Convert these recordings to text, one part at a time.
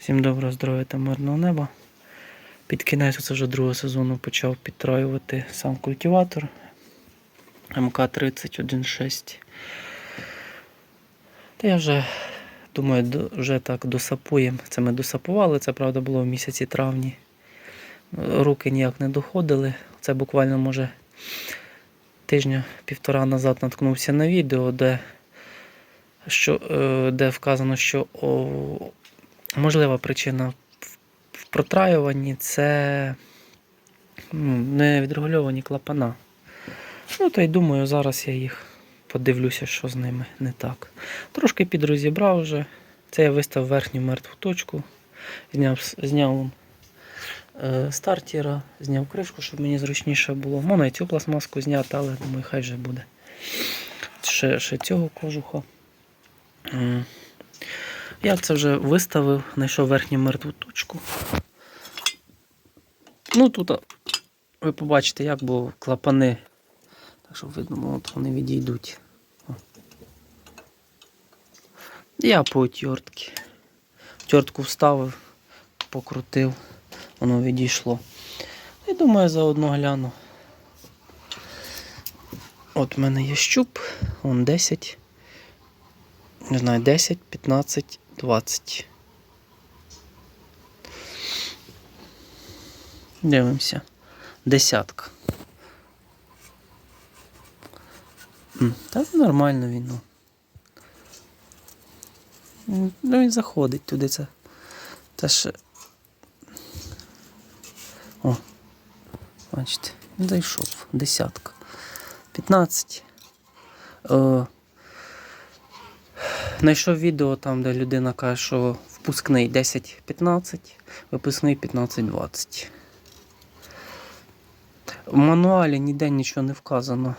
Всім доброго здоров'я та мирного неба. Під кінець це вже другого сезону почав підтроювати сам культиватор МК-3016. Та я вже думаю, вже так досапуємо. Це ми досапували, це правда було в місяці травні. Руки ніяк не доходили. Це буквально може тижня-півтора назад наткнувся на відео, де, що, е, де вказано, що можлива причина в- протраюванні це ну, невідрегульовані клапана. Ну, та й думаю, зараз я їх подивлюся, що з ними не так. Трошки підрозібрав вже. Це я виставив верхню мертву точку, зняв, зняв е, стартера, зняв кришку, щоб мені зручніше було. Можна і цю пластмаску зняти, але думаю, хай вже буде. Ще, ще цього кожуха. Я це вже виставив, знайшов верхню мертву точку. Ну тут ви побачите, як бо клапани. Так що видно, от вони відійдуть. Я по отвертці. Тертку вставив, покрутив, воно відійшло. І думаю, заодно гляну. От в мене є щуп, он 10. Не знаю, 10, 15, 20. Дивимося. Десятка. Та нормально він. Ну. Ну він заходить туди. Це, це ж. О. Бачите, зайшов. Десятка. 15. Е, Знайшов відео там, де людина каже, що впускний 10-15, випускний 15-20. В мануалі ніде нічого не вказано.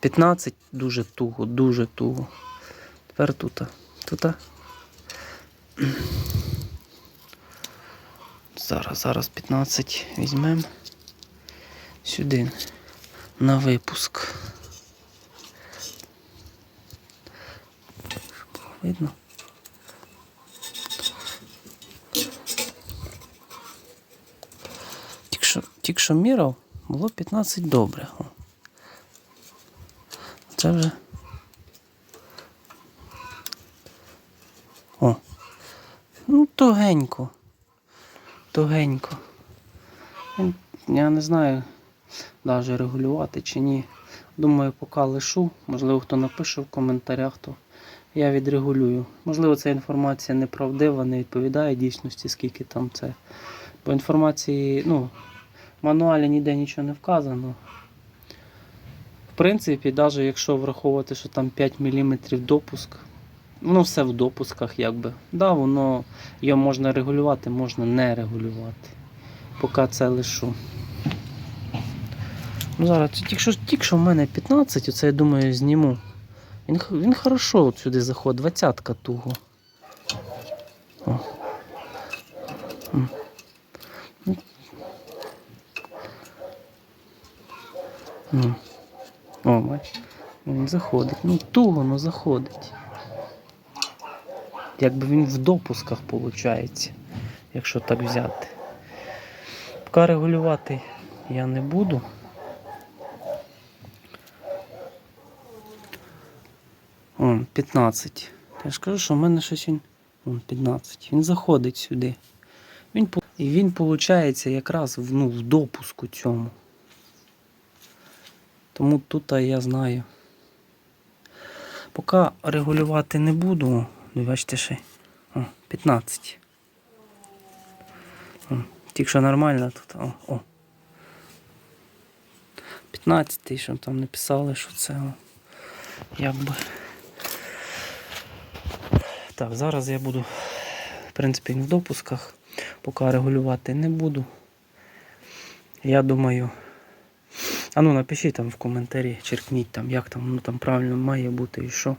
15 дуже туго, дуже туго. Тепер тут. Тут. Зараз, зараз 15 візьмемо сюди на випуск. Щоб було видно. Тільки що, тільки що міряв, було 15 добре. Це вже. О. Ну, тугенько. Тугенько. Я не знаю, навіть регулювати чи ні. Думаю, поки лишу. Можливо, хто напише в коментарях, то я відрегулюю. Можливо, ця інформація неправдива, не відповідає дійсності, скільки там це. Бо інформації, ну, в мануалі ніде нічого не вказано. В принципі, навіть якщо враховувати, що там 5 мм допуск, воно все в допусках, якби. Да, воно його можна регулювати, можна не регулювати. Поки це лишу. Ну, зараз, тільки що, тільки що в мене 15, оце я думаю, зніму. Він, він хорошо от сюди заходить, двадцятка туго. О. О. Він заходить. Ну, туго, но заходить. Якби він в допусках виходить, якщо так взяти. Поки регулювати я не буду. 15. Я ж кажу, що в мене щось він. Вон 15. Він заходить сюди. Він, і він виходить якраз в, ну, в допуску цьому. Тому тут я знаю. Поки регулювати не буду. О, бачите ще. О, 15. Тільки що нормально тут. О, о. 15, що там написали, що це. Якби. Так, зараз я буду, в принципі, в допусках, поки регулювати не буду. Я думаю. А ну напишіть там в коментарі, черкніть там, як там воно там правильно має бути і що.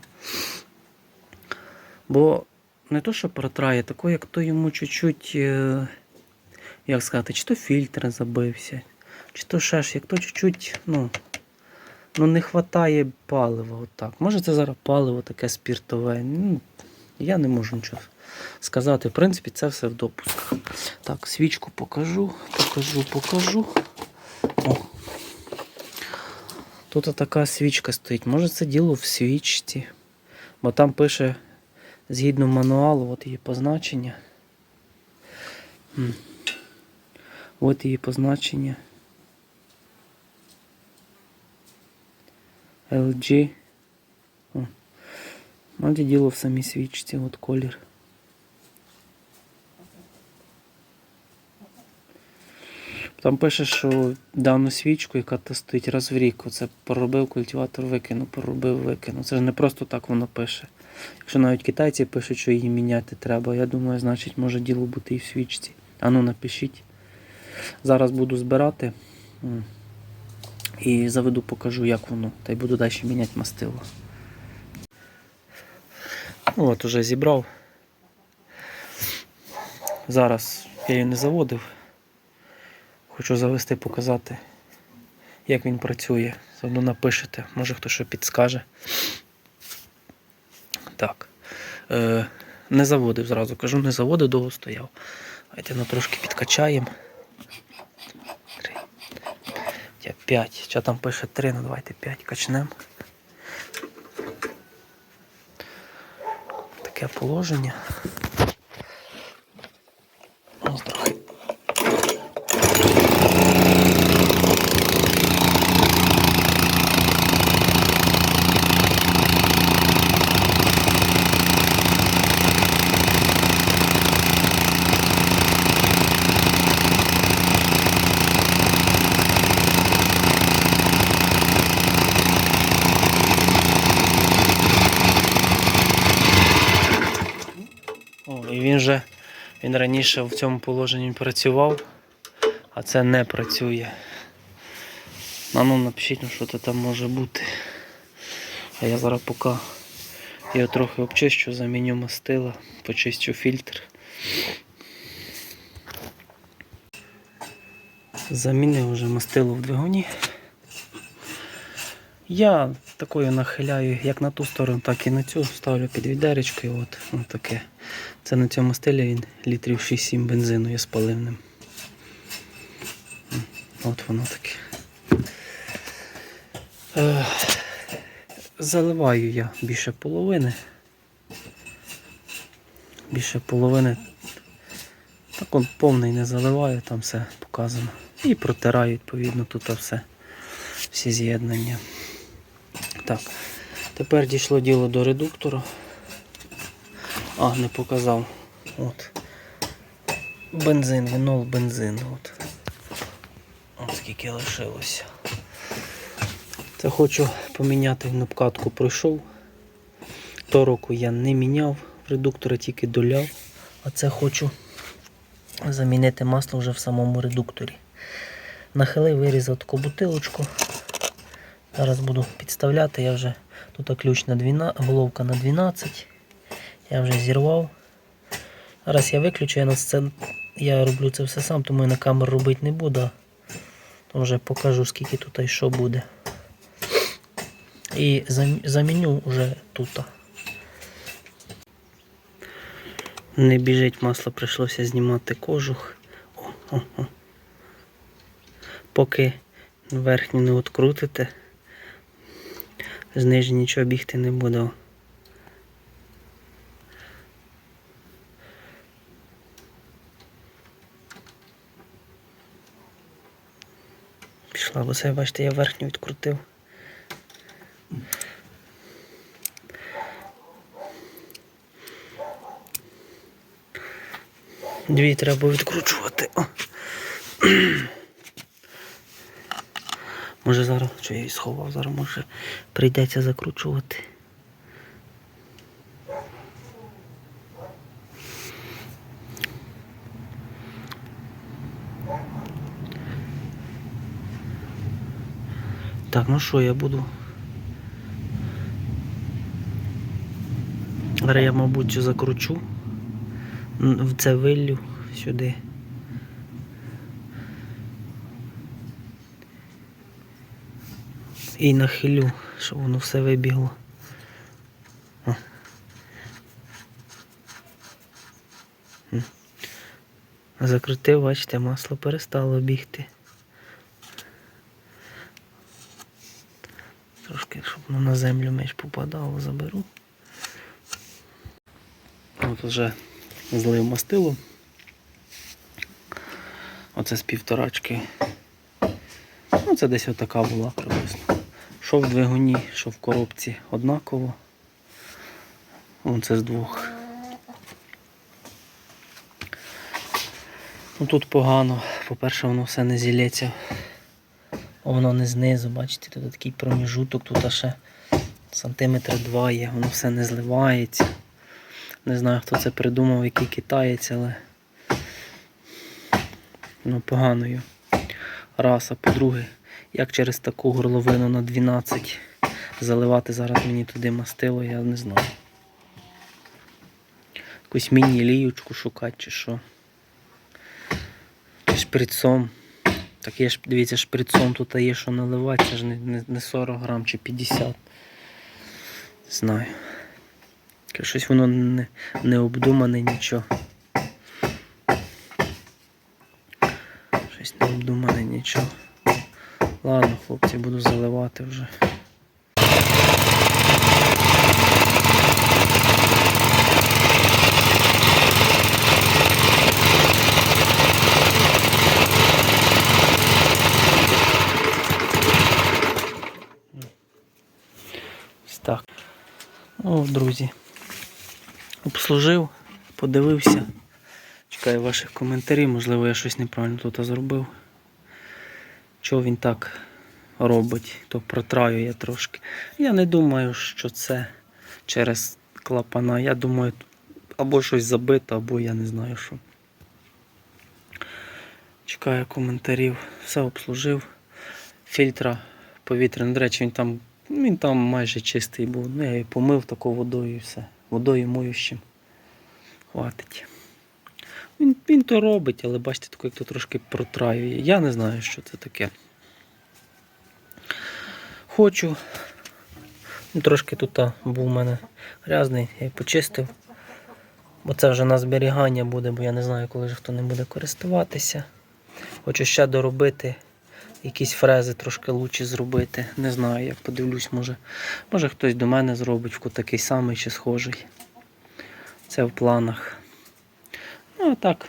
Бо не то, що протрає, тако, як то йому чуть-чуть, е, як сказати, чи то фільтр забився, чи то ще ж, як то чуть-чуть, ну, ну не вистачає палива отак. Може це зараз паливо таке спіртове. Ну, Я не можу нічого сказати. В принципі, це все в допусках. Так, свічку покажу, покажу, покажу. О. Тут така свічка стоїть. Може це діло в свічці. Бо там пише згідно мануалу, от її позначення. От її позначення. LG. От діло в самій свічці, от колір. Там пише, що дану свічку, яка то стоїть раз в рік, оце поробив культиватор, викинув, поробив, викинув. Це ж не просто так воно пише. Якщо навіть китайці пишуть, що її міняти треба, я думаю, значить може діло бути і в свічці. Ану напишіть. Зараз буду збирати і заведу, покажу, як воно. Та й буду далі міняти мастило. От уже зібрав. Зараз я її не заводив. Хочу завести, показати, як він працює. Заодно напишете, може хто що підскаже. Так. Е, не заводив зразу, кажу, не заводив, довго стояв. Давайте ну трошки підкачаємо. Три. Я 5. Чи там пише 3, ну давайте 5 качнемо. Таке положення. Він же він раніше в цьому положенні працював, а це не працює. А ну напишіть, ну, що це там може бути. А я зараз поки його трохи обчищу, заміню мастила, почищу фільтр. Замінив вже мастило в двигуні. Я такою нахиляю як на ту сторону, так і на цю. Ставлю під відеречкою. От, от таке. Це на цьому стилі він літрів 6-7 бензину є спаливним. От воно таке. Е, заливаю я більше половини. Більше половини. Так он повний не заливаю, там все показано. І протираю відповідно тут все. Всі з'єднання. Так, тепер дійшло діло до редуктора. А, не показав. От. Бензин, винол бензин. От. От скільки лишилося. Це хочу поміняти він обкатку пройшов. Того року я не міняв редуктора, тільки доляв. А це хочу замінити масло вже в самому редукторі. Нахилив, вирізав таку бутилочку. Зараз буду підставляти, я вже тут ключ на 12, головка на 12. Я вже зірвав. Зараз я виключу, я, на це, я роблю це все сам, тому я на камеру робити не буду. Вже покажу, скільки тут і що буде. І зам- заміню вже тут. Не біжить масло, прийшлося знімати кожух. О, о, о. Поки верхню не відкрутите, з нічого бігти не буде. Це, бачите, я верхню відкрутив. Дві треба відкручувати. О. Може зараз, що я її сховав, зараз може прийдеться закручувати. Так, ну що я буду. Зараз я, мабуть, закручу. В це виллю сюди. І нахилю, щоб воно все вибігло. Закрутив, бачите, масло перестало бігти. Трошки, щоб воно на землю меч попадало, заберу. От вже злив мастило. Оце з півторачки. Ну, це десь отака була приблизно. Що в двигуні, що в коробці однаково. Вон це з двох. Ну тут погано. По-перше, воно все не зілється. Воно не знизу, бачите, тут такий проміжуток, тут ще сантиметр два є, воно все не зливається. Не знаю, хто це придумав, який китаєць, але ну, поганою. Раз, а по-друге, як через таку горловину на 12 заливати зараз мені туди мастило, я не знаю. Якусь міні-ліючку шукати чи що. Чи шприцом. Так є ж, дивіться, шприцом тут є, що наливати, це ж не, не, не 40 грам чи 50. Не знаю. Щось воно не, не обдумане нічого. Щось не обдумане нічого. Ладно, хлопці, буду заливати вже. Ось так. О, друзі. Обслужив, подивився. Чекаю ваших коментарів, можливо, я щось неправильно тут зробив. Чого він так робить, то протраю я трошки. Я не думаю, що це через клапана. Я думаю, або щось забито, або я не знаю що. Чекаю коментарів. Все обслужив. Фільтра повітряний, до речі, він там, він там майже чистий був. Ну, я її помив такою водою і все. Водою моющим. Хватить. Він, він то робить, але бачите, тако, як то трошки протраює. Я не знаю, що це таке. Хочу. Ну, Трошки тут був у мене грязний, я її почистив. Бо це вже на зберігання буде, бо я не знаю, коли ж хто не буде користуватися. Хочу ще доробити. Якісь фрези трошки лучше зробити. Не знаю, як подивлюсь, може. Може хтось до мене зробить такий самий чи схожий. Це в планах. Ну, а так,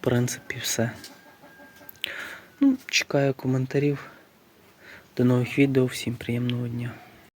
в принципі, все. Ну, чекаю коментарів. До нових відео. Всім приємного дня.